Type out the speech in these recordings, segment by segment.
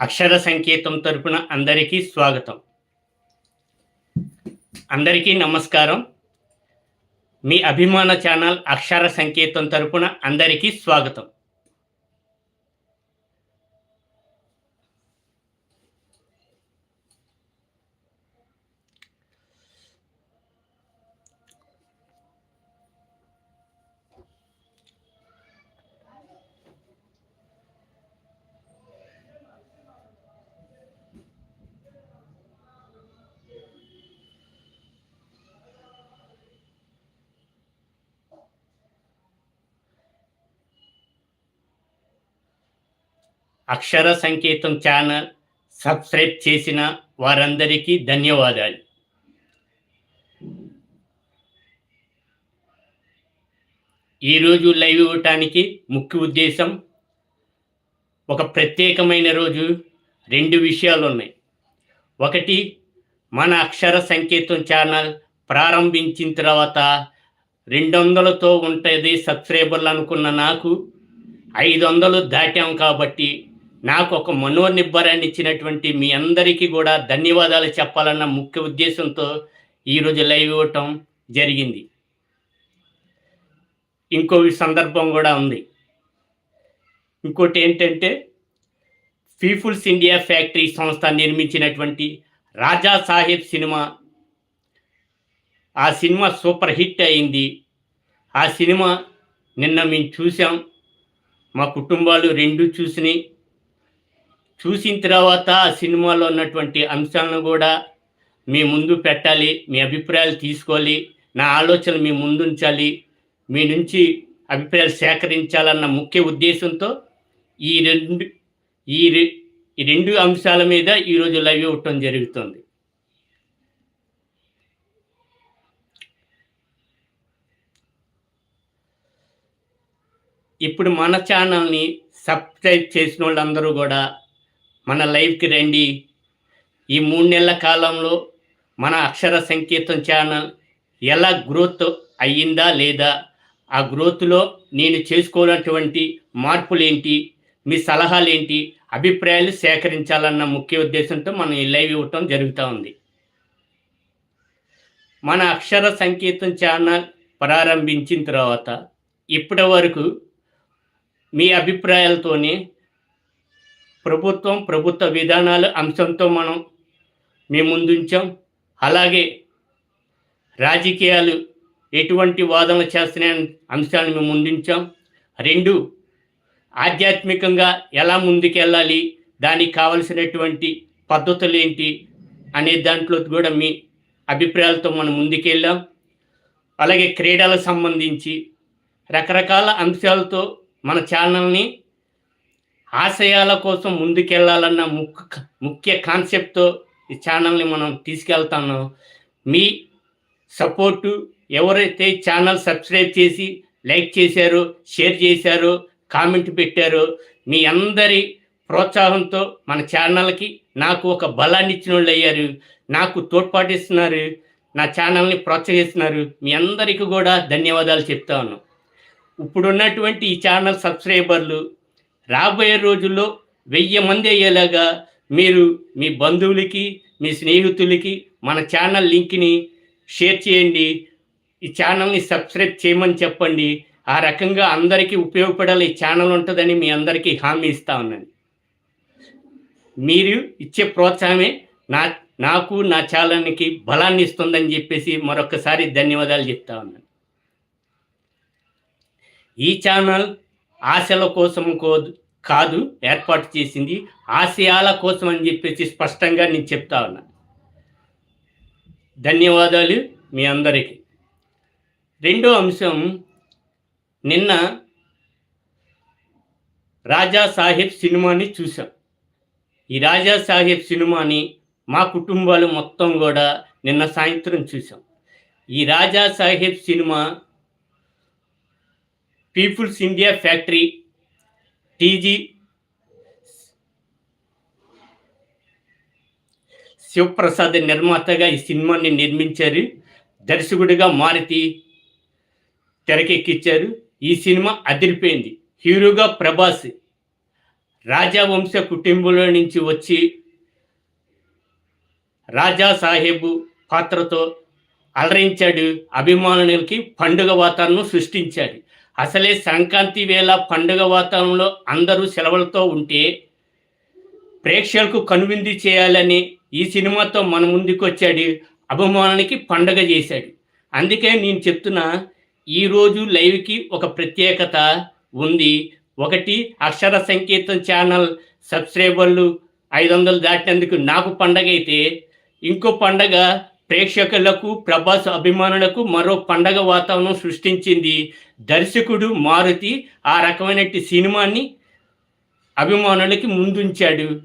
అక్షర సంకేతం తరపున అందరికీ స్వాగతం. అందరికీ నమస్కారం. మీ అభిమాన ఛానల్ అక్షర సంకేతం తరపున అందరికీ స్వాగతం. అక్షర సంకేతం ఛానల్ సబ్స్క్రైబ్ చేసిన వారందరికీ ధన్యవాదాలు. ఈరోజు లైవ్ ఇవ్వటానికి ముఖ్య ఉద్దేశం ఒక ప్రత్యేకమైన రోజు రెండు విషయాలు ఉన్నాయి. ఒకటి మన అక్షర సంకేతం ఛానల్ ప్రారంభించిన తర్వాత రెండు వందలతో ఉంటుంది సబ్స్క్రైబర్లు అనుకున్న నాకు ఐదు వందలు దాటాం కాబట్టి నాకు ఒక మనోనిబ్బరాన్ని ఇచ్చినటువంటి మీ అందరికీ కూడా ధన్యవాదాలు చెప్పాలన్న ముఖ్య ఉద్దేశంతో ఈరోజు లైవ్ ఇవ్వటం జరిగింది. ఇంకో సందర్భం కూడా ఉంది. ఇంకోటి ఏంటంటే పీపుల్స్ ఇండియా ఫ్యాక్టరీ సంస్థ నిర్మించినటువంటి రాజా సాహెబ్ సినిమా. ఆ సినిమా సూపర్ హిట్ అయింది. ఆ సినిమా నిన్న మేము చూసాం. మా కుటుంబాలు రెండు చూసినాయి. చూసిన తర్వాత ఆ సినిమాలో ఉన్నటువంటి అంశాలను కూడా మీ ముందు పెట్టాలి మీ అభిప్రాయాలు తీసుకోవాలి నా ఆలోచనలు మీ ముందు ఉంచాలి మీ నుంచి అభిప్రాయాలు సేకరించాలన్న ముఖ్య ఉద్దేశంతో ఈ రెండు ఈ రె- ఈ రెండు అంశాల మీద ఈరోజు లైవ్ ఇవ్వటం జరుగుతుంది. ఇప్పుడు మన ఛానల్ని సబ్స్క్రైబ్ చేసిన వాళ్ళందరూ కూడా మన లైవ్కి రండి. ఈ మూడు నెలల కాలంలో మన అక్షర సంకేతం ఛానల్ ఎలా గ్రోత్ అయ్యిందా లేదా? ఆ గ్రోత్లో నేను చేసుకోనటువంటి మార్పులు ఏంటి మీ సలహాలు ఏంటి అభిప్రాయాలు సేకరించాలన్న ముఖ్య ఉద్దేశంతో మనం ఈ లైవ్ ఇవ్వటం జరుగుతూ ఉంది. మన అక్షర సంకేతం ఛానల్ ప్రారంభించిన తర్వాత ఇప్పటి వరకు మీ అభిప్రాయాలతోనే ప్రభుత్వం ప్రభుత్వ విధానాలు అంశంతో మనం మీ ముందుంచాం. అలాగే రాజకీయాలు ఎటువంటి వాదనలు చేస్తున్నాయని అంశాలను మేము ముందుంచాం. రెండు ఆధ్యాత్మికంగా ఎలా ముందుకెళ్ళాలి దానికి కావలసినటువంటి పద్ధతులు ఏంటి అనే దాంట్లో కూడా మీ అభిప్రాయాలతో మనం ముందుకెళ్ళాం. అలాగే క్రీడలకు సంబంధించి రకరకాల అంశాలతో మన ఛానల్ని ఆశయాల కోసం ముందుకెళ్ళాలన్న ముఖ్య ముఖ్య కాన్సెప్ట్తో ఈ ఛానల్ని మనం తీసుకెళ్తాను. మీ సపోర్టు ఎవరైతే ఛానల్ సబ్స్క్రైబ్ చేసి లైక్ చేశారో షేర్ చేశారో కామెంట్ పెట్టారో మీ అందరి ప్రోత్సాహంతో మన ఛానల్కి నాకు ఒక బలాన్ని ఇచ్చిన వాళ్ళు అయ్యారు నాకు తోడ్పాటిస్తున్నారు. నా ఛానల్ని ప్రోత్సహిస్తున్నారు. మీ అందరికీ కూడా ధన్యవాదాలు చెప్తా ఉన్నాను ఇప్పుడున్నటువంటి ఈ ఛానల్ సబ్స్క్రైబర్లు రాబోయే రోజుల్లో వెయ్యి మంది అయ్యేలాగా మీరు మీ బంధువులకి మీ స్నేహితులకి మన ఛానల్ లింక్ని షేర్ చేయండి. ఈ ఛానల్ని సబ్స్క్రైబ్ చేయమని చెప్పండి. ఆ రకంగా అందరికీ ఉపయోగపడాలి. ఈ ఛానల్ ఉంటుందని మీ అందరికీ హామీ ఇస్తా ఉన్నాను. మీరు ఇచ్చే ప్రోత్సాహమే నా నాకు నా ఛానల్కి బలాన్ని ఇస్తుందని చెప్పేసి మరొకసారి ధన్యవాదాలు చెప్తా ఉన్నాను. ఈ ఛానల్ ఆశల కోసం కాదు ఏర్పాటు చేసింది ఆశయాల కోసం అని చెప్పేసి స్పష్టంగా నేను చెప్తా ఉన్నా. ధన్యవాదాలు మీ అందరికీ. రెండో అంశం నిన్న రాజా సాహెబ్ సినిమాని చూసాం ఈ రాజా సాహెబ్ సినిమాని మా కుటుంబాలు మొత్తం కూడా నిన్న సాయంత్రం చూసాం ఈ Raja Saheb cinema people's India factory TG Sivaprasad నిర్మాతగా ఈ సినిమాని నిర్మించారు. దర్శకుడిగా మారుతి తెరకెక్కించారు ఈ సినిమా అదిరిపోయింది. హీరోగా ప్రభాస్ రాజావంశ కుటుంబంలో నుంచి వచ్చి రాజా సాహెబు పాత్రతో అలరించాడు. అభిమానులకి పండుగ వాతావరణం సృష్టించాడు. అసలే సంక్రాంతి వేళ పండుగ వాతావరణంలో అందరూ సెలవులతో ఉంటే ప్రేక్షకులకు కనువిందు చేయాలని ఈ సినిమాతో మన ముందుకు వచ్చాడు పండగ చేశాడు. అందుకే నేను చెప్తున్నా ఈరోజు లైవ్కి ఒక ప్రత్యేకత ఉంది. ఒకటి అక్షర సంకేతం ఛానల్ సబ్స్క్రైబర్లు ఐదు వందలు దాటినందుకు నాకు పండగ అయితే ఇంకో పండగ ప్రేక్షకులకు ప్రభాస్ అభిమానులకు మరో పండగ వాతావరణం సృష్టించింది. దర్శకుడు మారుతి ఆ రకమైన సినిమాని అభిమానులకి ముందుంచాడు.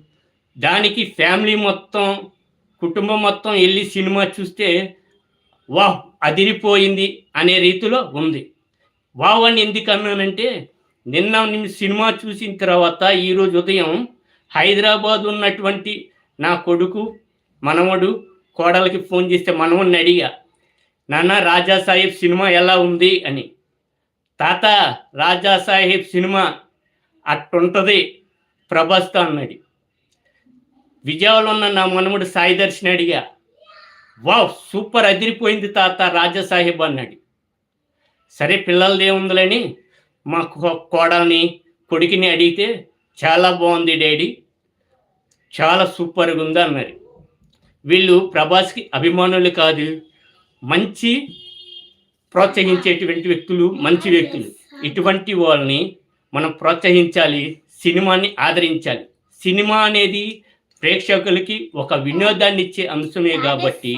దానికి ఫ్యామిలీ మొత్తం కుటుంబం మొత్తం వెళ్ళి సినిమా చూస్తే వాహ్ అదిరిపోయింది అనే రీతిలో ఉంది. వావ్ అని ఎందుకు అన్నానంటే నిన్న నేను సినిమా చూసిన తర్వాత ఈరోజు ఉదయం హైదరాబాద్ ఉన్నటువంటి నా కొడుకు మనవడు కోడలికి ఫోన్ చేస్తే మనవడిని అడిగా నాన్న రాజా సాహెబ్ సినిమా ఎలా ఉంది? అని. తాత రాజా సాహెబ్ సినిమా అట్టుంటుంది ప్రభాస్తో అన్నాడు. విజయవాడలో ఉన్న నా మనముడు సాయి దర్శన్ అడిగా వావ్ సూపర్ అదిరిపోయింది తాత రాజా సాహెబ్ అన్నాడు. సరే పిల్లలది ఏముందిలేని మా కోడల్ని కొడుకుని అడిగితే చాలా బాగుంది డాడీ చాలా సూపర్గా ఉంది అన్నారు వీళ్ళు ప్రభాస్కి అభిమానులు కాదు మంచి ప్రోత్సహించేటువంటి వ్యక్తులు మంచి వ్యక్తులు. ఇటువంటి వాళ్ళని మనం ప్రోత్సహించాలి సినిమాని ఆదరించాలి. సినిమా అనేది ప్రేక్షకులకి ఒక వినోదాన్ని ఇచ్చే అంశమే కాబట్టి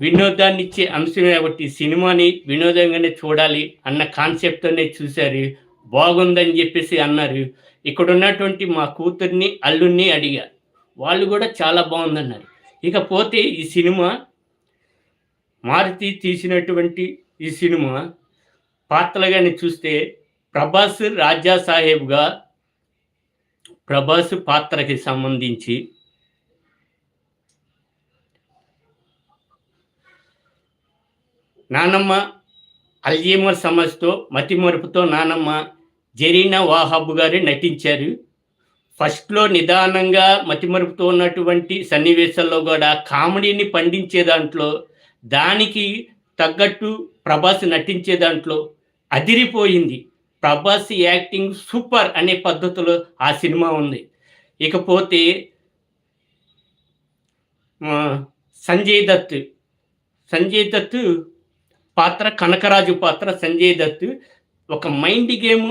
వినోదాన్ని ఇచ్చే అంశమే కాబట్టి సినిమాని వినోదంగానే చూడాలి అన్న కాన్సెప్ట్తోనే చూశారు. బాగుందని చెప్పేసి అన్నారు. ఇక్కడ ఉన్నటువంటి మా కూతుర్ని అల్లుడిని అడిగారు వాళ్ళు కూడా చాలా బాగుందన్నారు. ఇకపోతే ఈ సినిమా మారుతి తీసినటువంటి ఈ సినిమా పాత్రలుగానే చూస్తే ప్రభాస్ రాజా సాహెబ్గా ప్రభాస్ పాత్రకి సంబంధించి నానమ్మ అల్జీమర్ సమస్యతో మతిమరుపుతో నానమ్మ జరీనా వాహాబ్ గారు నటించారు. ఫస్ట్లో నిదానంగా మతిమరుపుతో ఉన్నటువంటి సన్నివేశాల్లో కూడా కామెడీని పండించే దాంట్లో దానికి తగ్గట్టు ప్రభాస్ నటించే దాంట్లో అదిరిపోయింది. ప్రభాస్ యాక్టింగ్ సూపర్ అనే పద్ధతిలో ఆ సినిమా ఉంది. ఇకపోతే సంజయ్ దత్. సంజయ్ దత్ పాత్ర కనకరాజు పాత్ర సంజయ్ దత్. ఒక మైండ్ గేమ్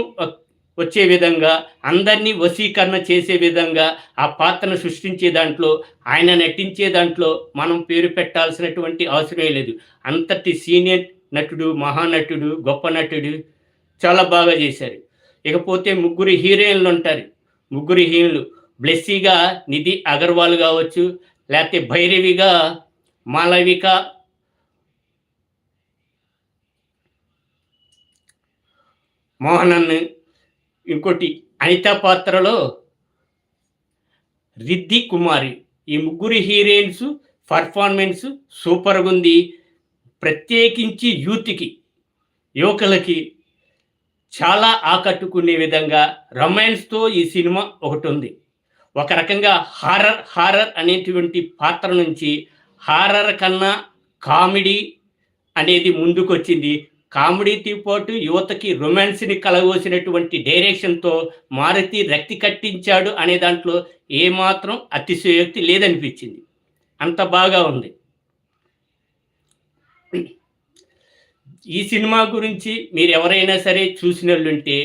వచ్చే విధంగా అందరినీ వశీకరణ చేసే విధంగా ఆ పాత్రను సృష్టించే దాంట్లో ఆయన నటించే దాంట్లో మనం పేరు పెట్టాల్సినటువంటి అవసరం లేదు. అంతటి సీనియర్ నటుడు మహానటుడు గొప్ప నటుడు చాలా బాగా చేశారు. ఇకపోతే ముగ్గురు హీరోయిన్లు ఉంటారు. ముగ్గురు హీరోయిన్లు బ్లెస్సీగా నిధి అగర్వాల్ కావచ్చు లేకపోతే భైరవిగా మాలవిక మోహనన్ ఇంకోటి అనిత పాత్రలో రిద్ది కుమారి. ఈ ముగ్గురు హీరోయిన్స్ పర్ఫార్మెన్స్ సూపర్గా ఉంది. ప్రత్యేకించి యూత్కి యువకులకి చాలా ఆకట్టుకునే విధంగా రొమాన్స్తో ఈ సినిమా ఒకటి ఉంది ఒక రకంగా హారర్ హారర్ అనేటువంటి పాత్ర నుంచి హారర్ కన్నా కామెడీ అనేది ముందుకొచ్చింది. కామెడీతో పాటు యువతకి రొమాన్స్ని కలగోసినటువంటి డైరెక్షన్తో మారుతి రక్తి కట్టించాడు అనే దాంట్లో ఏమాత్రం అతిశయోక్తి లేదనిపించింది. అంత బాగా ఉంది. ఈ సినిమా గురించి మీరు ఎవరైనా సరే చూసిన వాళ్ళుంటే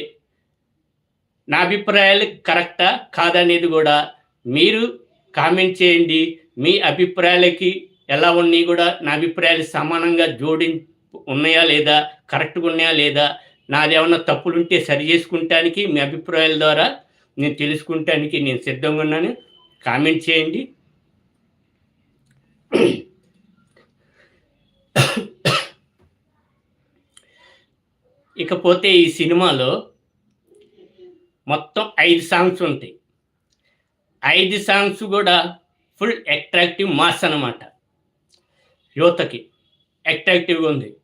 నా అభిప్రాయాలు కరెక్టా కాదనేది కూడా మీరు కామెంట్ చేయండి. మీ అభిప్రాయాలకి ఎలా ఉన్నాయి కూడా నా అభిప్రాయాలు సమానంగా జోడించి ఉన్నాయా లేదా? కరెక్ట్గా ఉన్నాయా లేదా? నాదేమన్నా తప్పులు తప్పులుంటే సరి చేసుకుంటానికి మీ అభిప్రాయాల ద్వారా నేను తెలుసుకుంటానికి నేను సిద్ధంగా ఉన్నాను. కామెంట్ చేయండి. ఇకపోతే ఈ సినిమాలో మొత్తం ఐదు సాంగ్స్ ఉంటాయి. ఐదు సాంగ్స్ కూడా ఫుల్ అట్రాక్టివ్ మాస్ అన్నమాట. యువతకి అట్రాక్టివ్గా ఉంది.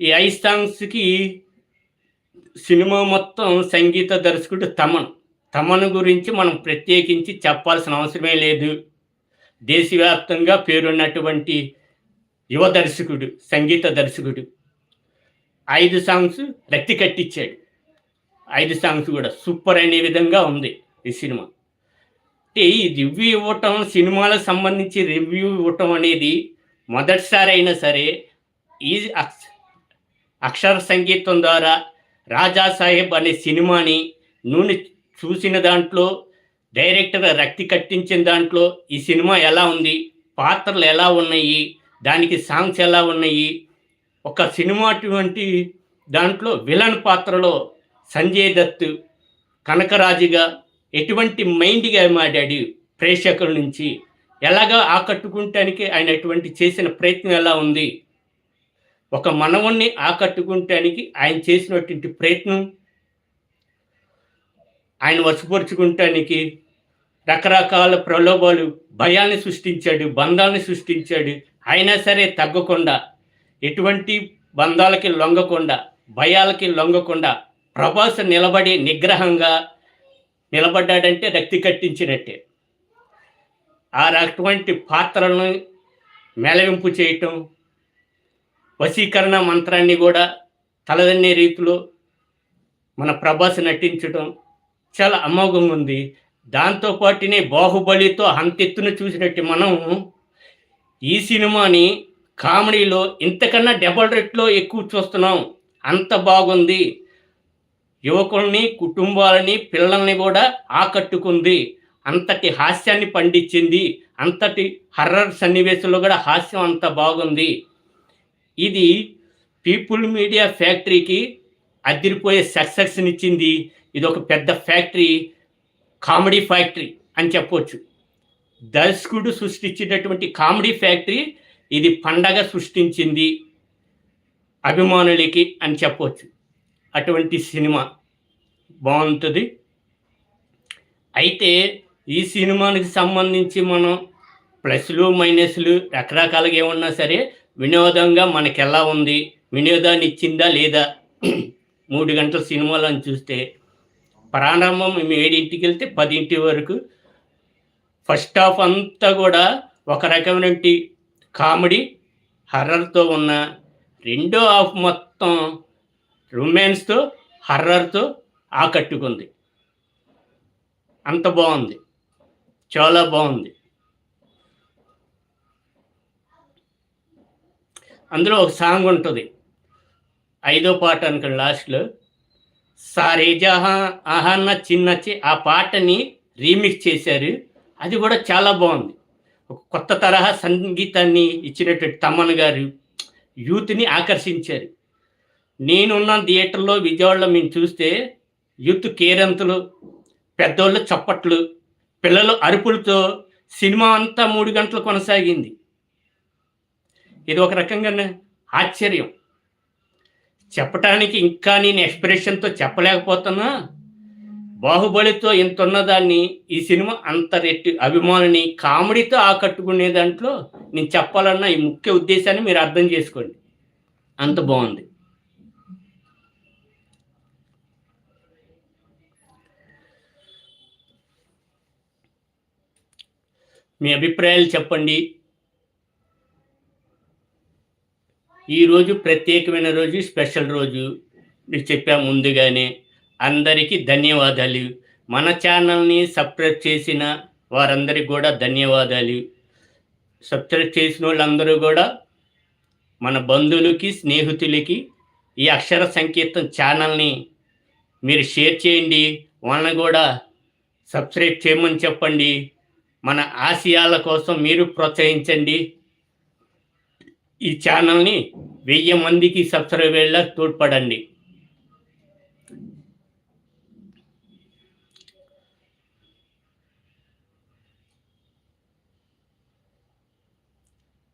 ఈ ఐదు సాంగ్స్కి సినిమా మొత్తం సంగీత దర్శకుడు తమన్. తమన్ గురించి మనం ప్రత్యేకించి చెప్పాల్సిన అవసరమే లేదు. దేశవ్యాప్తంగా పేరున్నటువంటి యువ దర్శకుడు సంగీత దర్శకుడు. ఐదు సాంగ్స్ రక్తి కట్టించాడు ఐదు సాంగ్స్ కూడా సూపర్ అనే విధంగా ఉంది ఈ సినిమా. అంటే ఈ రివ్యూ ఇవ్వటం సినిమాలకు సంబంధించి రివ్యూ ఇవ్వటం అనేది మొదటిసారి అయినా సరే ఈ అక్షర సంగీతం ద్వారా రాజా సాహెబ్ అనే సినిమాని నూనె చూసిన దాంట్లో డైరెక్టర్ రక్తి కట్టించిన దాంట్లో ఈ సినిమా ఎలా ఉంది పాత్రలు ఎలా ఉన్నాయి దానికి సాంగ్స్ ఎలా ఉన్నాయి ఒక సినిమా అటువంటి దాంట్లో విలన్ పాత్రలో సంజయ్ దత్ కనకరాజుగా ఎటువంటి మైండ్గా మాడాడు ప్రేక్షకుల నుంచి ఎలాగా ఆకట్టుకుంటానికి ఆయన ఎటువంటి చేసిన ప్రయత్నం ఎలా ఉంది ఒక మనవణ్ణి ఆకట్టుకుంటానికి ఆయన చేసినటువంటి ప్రయత్నం ఆయన వసపరుచుకుంటానికి రకరకాల ప్రలోభాలు భయాన్ని సృష్టించాడు బంధాలను సృష్టించాడు. అయినా సరే తగ్గకుండా ఎటువంటి బంధాలకి లొంగకుండా భయాలకి లొంగకుండా ప్రభాస్ నిలబడి నిగ్రహంగా నిలబడ్డాడంటే రక్తి కట్టించినట్టే. ఆ అటువంటి పాత్రలను మేళవింపు చేయటం వశీకరణ మంత్రాన్ని కూడా తలదన్నే రీతిలో మన ప్రభాస్ నటించడం చాలా అమోఘంగా ఉంది. దాంతోపాటునే బాహుబలితో అంతెత్తున చూసినట్టు మనం ఈ సినిమాని కామెడీలో ఇంతకన్నా డబల్ రేట్లో ఎక్కువ చూస్తున్నాం. అంత బాగుంది. యువకుల్ని కుటుంబాలని పిల్లల్ని కూడా ఆకట్టుకుంది. అంతటి హాస్యాన్ని పండించింది. అంతటి హర్రర్ సన్నివేశంలో కూడా హాస్యం అంత బాగుంది. ఇది పీపుల్ మీడియా ఫ్యాక్టరీకి అదిరిపోయే సక్సెస్నిచ్చింది ఇది ఒక పెద్ద ఫ్యాక్టరీ కామెడీ ఫ్యాక్టరీ అని చెప్పవచ్చు దర్శకుడు సృష్టించినటువంటి కామెడీ ఫ్యాక్టరీ ఇది పండగ సృష్టించింది అభిమానులకి అని చెప్పవచ్చు అటువంటి సినిమా బాగుంటుంది. అయితే ఈ సినిమానికి సంబంధించి మనం ప్లస్లు మైనస్లు రకరకాలుగా ఏమన్నా సరే వినోదంగా మనకి ఎలా ఉంది? వినోదాన్ని ఇచ్చిందా లేదా? మూడు గంటల సినిమాలను చూస్తే ప్రారంభం మేము ఏడింటికి వెళ్తే పదింటి వరకు. ఫస్ట్ హాఫ్ అంతా కూడా ఒక రకమైనటువంటి కామెడీ హర్రర్తో ఉన్న రెండో హాఫ్ మొత్తం రొమాన్స్తో హర్రర్తో ఆకట్టుకుంది. అంత బాగుంది. చాలా బాగుంది. అందులో ఒక సాంగ్ ఉంటుంది. ఐదో పాట అనుకోండి లాస్ట్లో. సారే జహా ఆహా నచ్చి నచ్చి ఆ పాటని రీమిక్స్ చేశారు. అది కూడా చాలా బాగుంది. ఒక కొత్త తరహా సంగీతాన్ని ఇచ్చినటువంటి తమ్మన్ గారు యూత్ని ఆకర్షించారు. నేనున్న థియేటర్లో విజయవాడలో మేము చూస్తే యూత్ కేరంతులు పెద్దోళ్ళు చప్పట్లు పిల్లలు అరుపులతో సినిమా అంతా మూడు గంటలు కొనసాగింది. ఇది ఒక రకంగా ఆశ్చర్యం. చెప్పటానికి ఇంకా నేను ఎక్స్ప్రెషన్తో చెప్పలేకపోతున్నా. బాహుబలితో ఇంత ఉన్నదాన్ని ఈ సినిమా అంత రెట్టి అభిమానిని కామెడీతో ఆకట్టుకునే దాంట్లో నేను చెప్పాలన్న ఈ ముఖ్య ఉద్దేశాన్ని మీరు అర్థం చేసుకోండి. అంత బాగుంది. మీ అభిప్రాయాలు చెప్పండి. ఈరోజు ప్రత్యేకమైన రోజు స్పెషల్ రోజు. మీకు చెప్పాము ముందుగానే అందరికీ ధన్యవాదాలు. మన ఛానల్ని సబ్స్క్రైబ్ చేసిన వారందరికీ కూడా ధన్యవాదాలు. సబ్స్క్రైబ్ చేసిన వాళ్ళందరూ కూడా మన బంధువులకి స్నేహితులకి ఈ అక్షర సంకీర్తం ఛానల్ని మీరు షేర్ చేయండి. వాళ్ళని కూడా సబ్స్క్రైబ్ చేయమని చెప్పండి. మన ఆశయాల కోసం మీరు ప్రోత్సహించండి. ఈ ఛానల్ని వెయ్యి మందికి సబ్స్క్రైబర్లా తోడ్పడండి.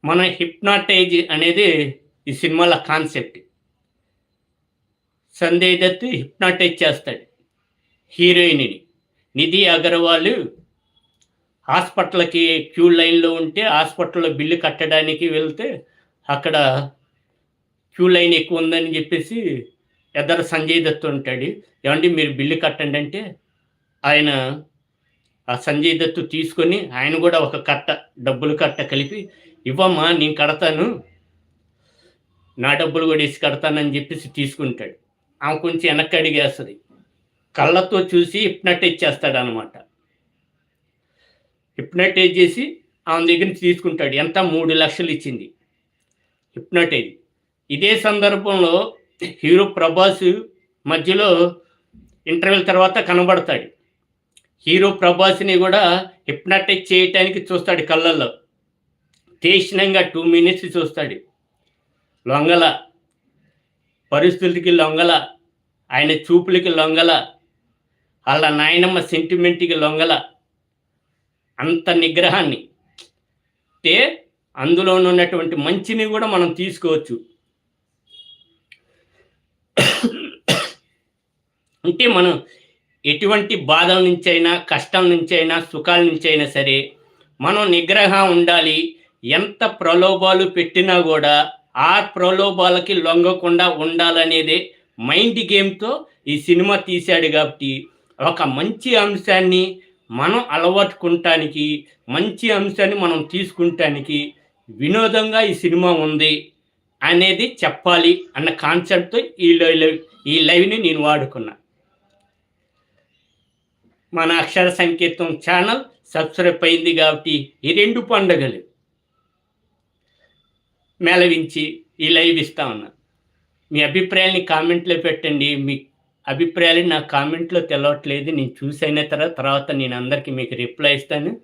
మన హిప్నాటైజ్ అనేది ఈ సినిమాల కాన్సెప్ట్ సంజయ్ దత్ హిప్నాటైజ్ చేస్తాడు. హీరోయిన్ని నిధి అగర్వాల్ హాస్పిటల్కి క్యూ లైన్లో ఉంటే హాస్పిటల్లో బిల్లు కట్టడానికి వెళ్తే అక్కడ క్యూ లైన్ ఎక్కువ ఉందని చెప్పేసి ఎదర సంజయ్ దత్ ఉంటాడు. ఏమంటే మీరు బిల్లు కట్టండి అంటే ఆయన ఆ సంజయ్ దత్తు తీసుకొని ఆయన కూడా ఒక కట్ట డబ్బులు కట్ట కలిపి ఇవ్వమ్మా నేను కడతాను. నా డబ్బులు కూడా ఇసి కడతానని చెప్పేసి తీసుకుంటాడు. ఆమె కొంచెం వెనక్కి అడిగేస్తుంది కళ్ళతో చూసి హిప్నటైజ్ చేస్తాడు అనమాట హిప్నటైజ్ చేసి ఆమె దగ్గర నుంచి తీసుకుంటాడు. ఎంత? మూడు లక్షలు ఇచ్చింది. హిప్నటైజ్ ఇదే సందర్భంలో హీరో ప్రభాస్ మధ్యలో ఇంటర్వెల్ తర్వాత కనబడతాడు. హీరో ప్రభాస్ని కూడా హిప్నటైజ్ చేయటానికి చూస్తాడు కళ్ళల్లో. తీక్షణంగా టూ మినిట్స్ చూస్తాడు. లొంగల పరిస్థితులకి లొంగల ఆయన చూపులకి లొంగల వాళ్ళ నాయనమ్మ సెంటిమెంట్కి లొంగల అంత నిగ్రహాన్ని. అంటే అందులో ఉన్నటువంటి మంచిని కూడా మనం తీసుకోవచ్చు. అంటే మనం ఎటువంటి బాధల నుంచి అయినా కష్టం నుంచి అయినా సుఖాల నుంచి అయినా సరే మనం నిగ్రహం ఉండాలి. ఎంత ప్రలోభాలు పెట్టినా కూడా ఆ ప్రలోభాలకి లొంగకుండా ఉండాలనేదే మైండ్ గేమ్తో ఈ సినిమా తీశాడు కాబట్టి ఒక మంచి అంశాన్ని మనం అలవాటుకుంటానికి మంచి అంశాన్ని మనం తీసుకుంటానికి వినోదంగా ఈ సినిమా ఉంది అనేది చెప్పాలి అన్న కాన్సెప్ట్తో ఈ లైవ్ ఈ లైవ్ని నేను వాడుకున్నా. మన అక్షర సంకేతం ఛానల్ సబ్స్క్రైబ్ అయింది కాబట్టి ఈ రెండు పండుగలు మేళవించి ఈ లైవ్ ఇస్తా ఉన్నా. మీ అభిప్రాయాన్ని కామెంట్లో పెట్టండి. మీ అభిప్రాయాలు నా కామెంట్లో తెలవట్లేదు. నేను చూసైన తర్వాత తర్వాత నేను అందరికీ మీకు రిప్లై ఇస్తాను.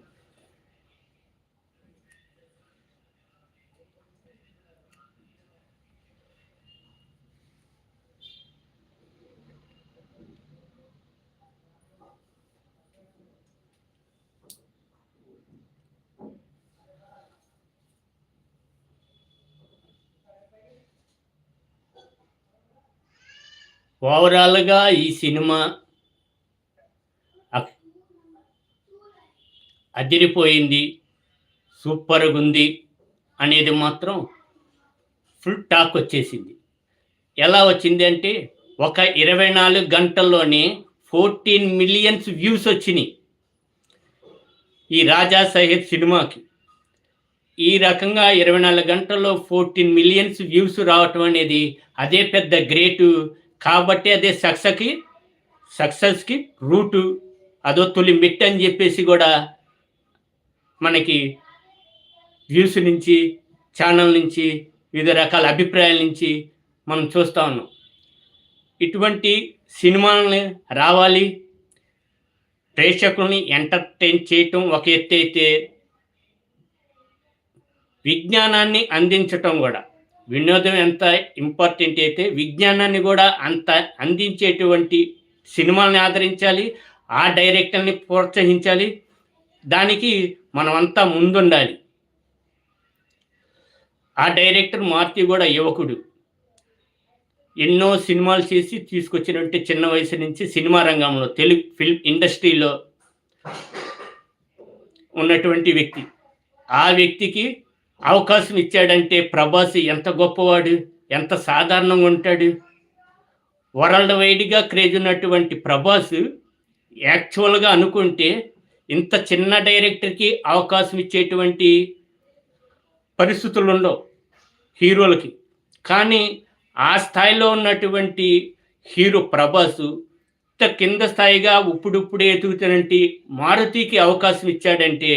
ఓవరాల్గా ఈ సినిమా అదిరిపోయింది సూపర్గా ఉంది అనేది మాత్రం ఫుల్ టాక్ వచ్చేసింది. ఎలా వచ్చింది అంటే ఒక ఇరవై నాలుగు గంటల్లోనే ఫోర్టీన్ మిలియన్స్ వ్యూస్ వచ్చినాయి ఈ రాజా సాహెబ్ సినిమాకి. ఈ రకంగా ఇరవై నాలుగు గంటల్లో ఫోర్టీన్ మిలియన్స్ వ్యూస్ రావటం అనేది అదే పెద్ద గ్రేటు కాబట్టి అదే సక్సెస్కి సక్సెస్కి రూటు. అదో తొలి మిట్ అని చెప్పేసి కూడా మనకి వ్యూస్ నుంచి ఛానల్ నుంచి వివిధ రకాల అభిప్రాయాల నుంచి మనం చూస్తూ ఉన్నాం. ఇటువంటి సినిమాలని రావాలి. ప్రేక్షకుల్ని ఎంటర్టైన్ చేయటం ఒక ఎత్తు అయితే విజ్ఞానాన్ని అందించటం కూడా. వినోదం ఎంత ఇంపార్టెంట్ అయితే విజ్ఞానాన్ని కూడా అంత అందించేటువంటి సినిమాలని ఆదరించాలి ఆ డైరెక్టర్ని ప్రోత్సహించాలి దానికి మనమంతా ముందుండాలి. ఆ డైరెక్టర్ మార్తి కూడా యువకుడు. ఎన్నో సినిమాలు చేసి తీసుకొచ్చినట్టు చిన్న వయసు నుంచి సినిమా రంగంలో తెలుగు ఫిల్మ్ ఇండస్ట్రీలో ఉన్నటువంటి వ్యక్తి. ఆ వ్యక్తికి అవకాశం ఇచ్చాడంటే ప్రభాస్ ఎంత గొప్పవాడు ఎంత సాధారణంగా ఉంటాడు? వరల్డ్ వైడ్గా క్రేజ్ ఉన్నటువంటి ప్రభాస్ యాక్చువల్గా అనుకుంటే ఇంత చిన్న డైరెక్టర్కి అవకాశం ఇచ్చేటువంటి పరిస్థితులు ఉండవు హీరోలకి. కానీ ఆ స్థాయిలో ఉన్నటువంటి హీరో ప్రభాస్ ఇంత కింద స్థాయిగా ఇప్పుడిప్పుడే ఎదుగుతానంటే మారుతికి అవకాశం ఇచ్చాడంటే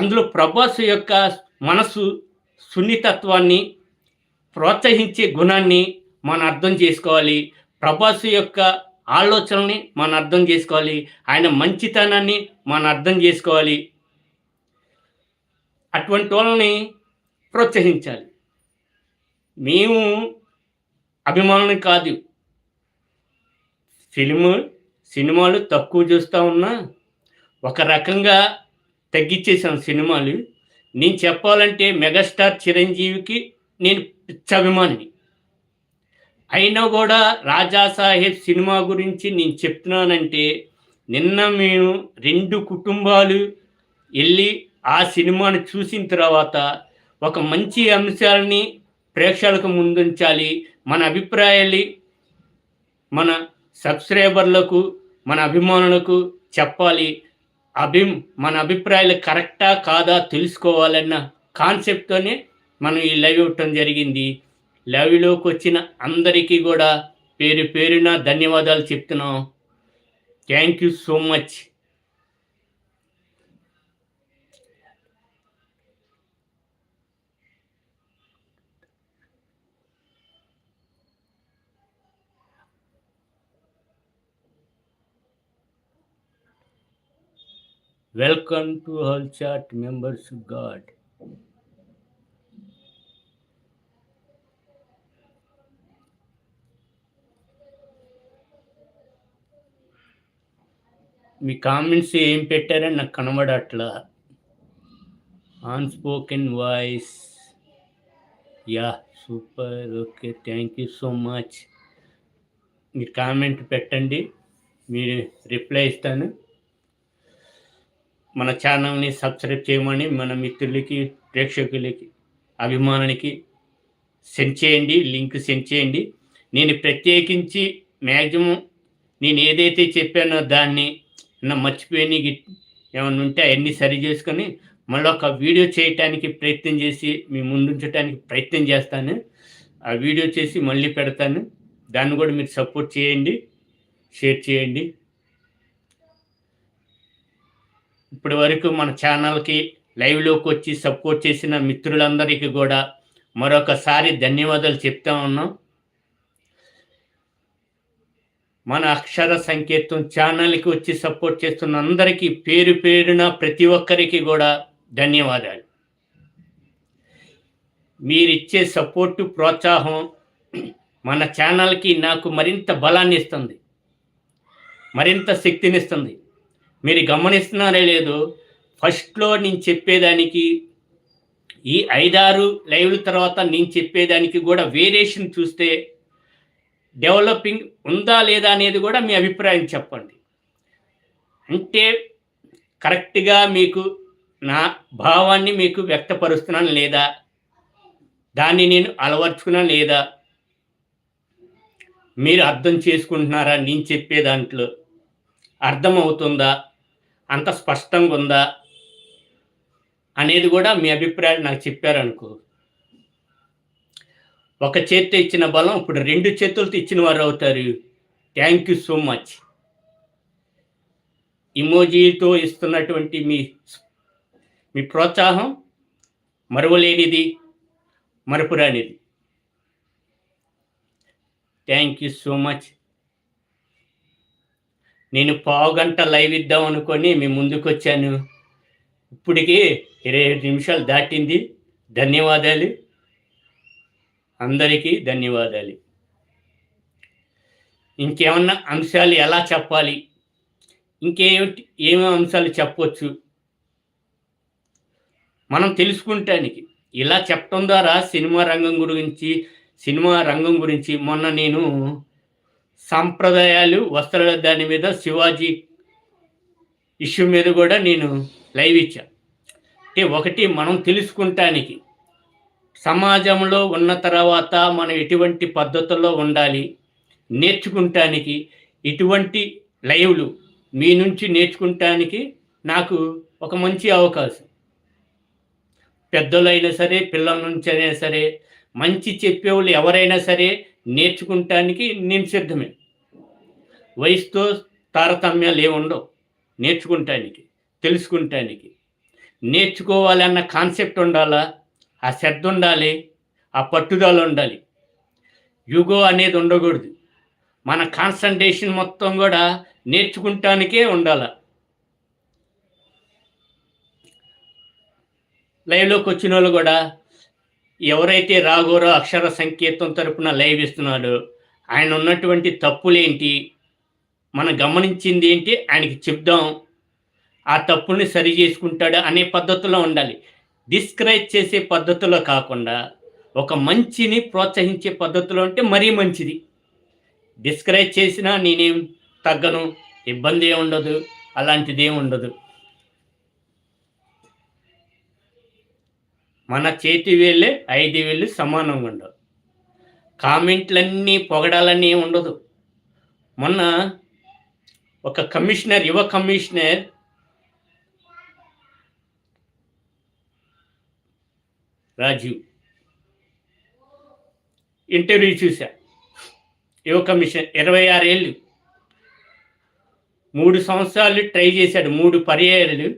అందులో ప్రభాస్ యొక్క మనసు సున్నితత్వాన్ని ప్రోత్సహించే గుణాన్ని మనం అర్థం చేసుకోవాలి. ప్రభాస్ యొక్క ఆలోచనల్ని మనం అర్థం చేసుకోవాలి. ఆయన మంచితనాన్ని మనం అర్థం చేసుకోవాలి. అటువంటి వాళ్ళని ప్రోత్సహించాలి. మేము అభిమానులు కాదు. ఫిలిము సినిమాలు తక్కువ చూస్తూ ఉన్నా ఒక రకంగా తగ్గించేసాం సినిమాలు. నేను చెప్పాలంటే మెగాస్టార్ చిరంజీవికి నేను పిచ్చభిమానిని. అయినా కూడా రాజా సాహెబ్ సినిమా గురించి నేను చెప్తున్నానంటే నిన్న మేము రెండు కుటుంబాలు వెళ్ళి ఆ సినిమాను చూసిన తర్వాత ఒక మంచి అంశాలని ప్రేక్షకులకు ముందుంచాలి. మన అభిప్రాయాలు మన సబ్స్క్రైబర్లకు మన అభిమానులకు చెప్పాలి. అభి మన అభిప్రాయాలు కరెక్టా కాదా తెలుసుకోవాలన్న కాన్సెప్ట్తోనే మనం ఈ లైవ్ ఇవ్వటం జరిగింది. లైవ్లోకి వచ్చిన అందరికీ కూడా పేరు పేరున ధన్యవాదాలు చెప్తున్నాం. Thank you so much welcome to hall chat members god me comments ఏం పెట్టారని నాకు కనబడట్లా. Unspoken voice yeah super okay thank you so much me comment పెట్టండి మీరు రిప్లై ఇస్తాను. మన ఛానల్ని సబ్స్క్రైబ్ చేయమని మన మిత్రులకి ప్రేక్షకులకి అభిమానులకి సెండ్ చేయండి లింక్ సెండ్ చేయండి. నేను ప్రత్యేకించి మ్యాక్సిమం నేను ఏదైతే చెప్పానో దాన్ని నా మర్చిపోయి ఏమైనా ఉంటే అవన్నీ సరి చేసుకొని మళ్ళీ ఒక వీడియో చేయటానికి ప్రయత్నం చేసి మీ ముందుంచడానికి ప్రయత్నం చేస్తాను. ఆ వీడియో చేసి మళ్ళీ పెడతాను. దాన్ని కూడా మీరు సపోర్ట్ చేయండి షేర్ చేయండి. ఇప్పటి వరకు మన ఛానల్కి లైవ్లోకి వచ్చి సపోర్ట్ చేసిన మిత్రులందరికీ కూడా మరొకసారి ధన్యవాదాలు చెప్తా ఉన్నాం. మన అక్షర సంకేతం ఛానల్కి వచ్చి సపోర్ట్ చేస్తున్న అందరికీ పేరు పేరున ప్రతి ఒక్కరికి కూడా ధన్యవాదాలు. మీరిచ్చే సపోర్టు ప్రోత్సాహం మన ఛానల్కి నాకు మరింత బలాన్ని ఇస్తుంది మరింత శక్తినిస్తుంది మీరు గమనిస్తున్నారే లేదు. ఫస్ట్లో నేను చెప్పేదానికి ఈ ఐదారు లైవ్ల తర్వాత నేను చెప్పేదానికి కూడా వేరియేషన్ చూస్తే డెవలపింగ్ ఉందా లేదా అనేది కూడా మీ అభిప్రాయం చెప్పండి. అంటే కరెక్ట్గా మీకు నా భావాన్ని మీకు వ్యక్తపరుస్తున్నాను లేదా? దాన్ని నేను అలవర్చుకున్నాను లేదా? మీరు అర్థం చేసుకుంటున్నారా నేను చెప్పే దాంట్లో? అర్థమవుతుందా? అంత స్పష్టంగా ఉందా అనేది కూడా మీ అభిప్రాయాలు నాకు చెప్పారనుకో. ఒక చేత్తో ఇచ్చిన బలం ఇప్పుడు రెండు చేతులతో ఇచ్చిన వారు అవుతారు. థ్యాంక్ యూ సో మచ్ ఇమోజీతో ఇస్తున్నటువంటి మీ మీ ప్రోత్సాహం మరువలేనిది మరపురానిది. థ్యాంక్ యూ సో మచ్ నేను పావుగంట లైవ్ ఇద్దాం అనుకొని మీ ముందుకు వచ్చాను ఇప్పటికి ఇరవై ఏడు నిమిషాలు దాటింది. ధన్యవాదాలు. అందరికీ ధన్యవాదాలు. ఇంకేమన్నా అంశాలు ఎలా చెప్పాలి? ఇంకేమిటి ఏమేమి అంశాలు చెప్పవచ్చు మనం తెలుసుకుంటానికి. ఇలా చెప్పడం ద్వారా సినిమా రంగం గురించి సినిమా రంగం గురించి మొన్న నేను సాంప్రదాయాలు వస్త్రాల దాని మీద శివాజీ ఇష్యూ మీద కూడా నేను లైవ్ ఇచ్చా. అంటే ఒకటి మనం తెలుసుకుంటానికి సమాజంలో ఉన్న తర్వాత మనం ఎటువంటి పద్ధతుల్లో ఉండాలి నేర్చుకుంటానికి ఇటువంటి లైవ్లు మీ నుంచి నేర్చుకుంటానికి నాకు ఒక మంచి అవకాశం. పెద్దలైనా సరే పిల్లల నుంచి అయినా సరే మంచి చెప్పేవాళ్ళు ఎవరైనా సరే నేర్చుకుంటానికి నేను సిద్ధమే. వయసుతో తారతమ్యాలు ఏముండవు నేర్చుకుంటానికి తెలుసుకుంటానికి. నేర్చుకోవాలన్న కాన్సెప్ట్ ఉండాలా? ఆ శ్రద్ధ ఉండాలి ఆ పట్టుదల ఉండాలి. యుగో అనేది ఉండకూడదు. మన కాన్సన్ట్రేషన్ మొత్తం కూడా నేర్చుకుంటానికే ఉండాల. లైవ్లోకి వచ్చిన వాళ్ళు కూడా ఎవరైతే రాఘోరో అక్షర సంకేతం తరపున లైవ్ ఇస్తున్నాడో ఆయన ఉన్నటువంటి తప్పులేంటి? మనం గమనించింది ఏంటి? ఆయనకి చెప్దాం. ఆ తప్పుని సరి చేసుకుంటాడు అనే పద్ధతిలో ఉండాలి. డిస్కరేజ్ చేసే పద్ధతిలో కాకుండా ఒక మంచిని ప్రోత్సహించే పద్ధతిలో ఉంటే మరీ మంచిది. డిస్కరేజ్ చేసినా నేనేం తగ్గను ఇబ్బంది ఏమి ఉండదు అలాంటిది ఏమి ఉండదు. మన చేతి వేళ్ళే ఐదు వేళ్ళు సమానంగా ఉండవు. కామెంట్లన్నీ పొగడాలన్నీ ఉండదు. మొన్న ఒక కమిషనర్ యువ కమిషనర్ రాజీవ్. ఇంటర్వ్యూ చూశా. యువ కమిషన్ ఇరవై ఆరేళ్ళు మూడు సంవత్సరాలు ట్రై చేశాడు. మూడు పర్యాయాలు.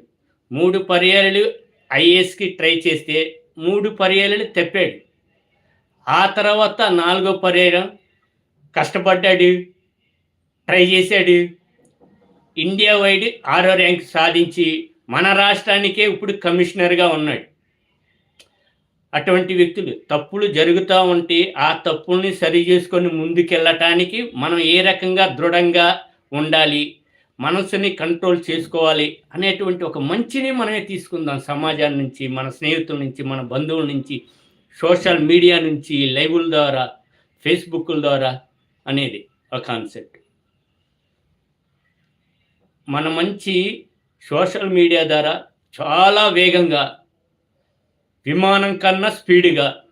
మూడు పర్యాయాలు ఐఏఎస్కి ట్రై చేస్తే మూడు పర్యాయాలు తెప్పాడు. ఆ తర్వాత నాలుగో పర్యాయం కష్టపడ్డాడు. ట్రై చేశాడు. ఇండియా వైడ్ ఆరో ర్యాంక్ సాధించి మన రాష్ట్రానికే ఇప్పుడు కమిషనర్గా ఉన్నాడు. అటువంటి వ్యక్తులు తప్పులు జరుగుతూ ఉంటే ఆ తప్పుల్ని సరి చేసుకొని ముందుకెళ్ళటానికి మనం ఏ రకంగా దృఢంగా ఉండాలి మనసుని కంట్రోల్ చేసుకోవాలి అనేటువంటి ఒక మంచిని మనమే తీసుకుందాం సమాజం నుంచి మన స్నేహితుల నుంచి మన బంధువుల నుంచి సోషల్ మీడియా నుంచి లైవ్ల ద్వారా ఫేస్బుక్ల ద్వారా అనేది ఒక కాన్సెప్ట్. మన మంచి సోషల్ మీడియా ద్వారా చాలా వేగంగా విమానం కన్నా స్పీడ్గా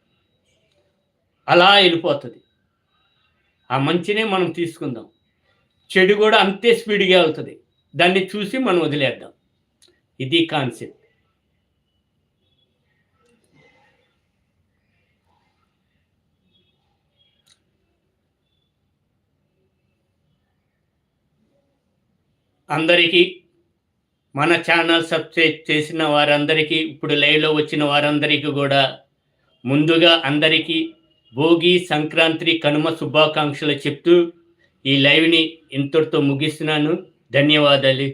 అలా వెళ్ళిపోతుంది. ఆ మంచినే మనం తీసుకుందాం. చెడు కూడా అంతే స్పీడ్గా వెళ్తుంది. దాన్ని చూసి మనం వదిలేద్దాం. ఇది కాన్సెప్ట్. అందరికీ మన ఛానల్ సబ్స్క్రైబ్ చేసిన వారందరికీ ఇప్పుడు లైవ్లో వచ్చిన వారందరికీ కూడా ముందుగా అందరికీ భోగి సంక్రాంతి కనుమ శుభాకాంక్షలు చెప్తూ ఈ లైవ్ని ఇంతటితో ముగిస్తున్నాను. ధన్యవాదాలు.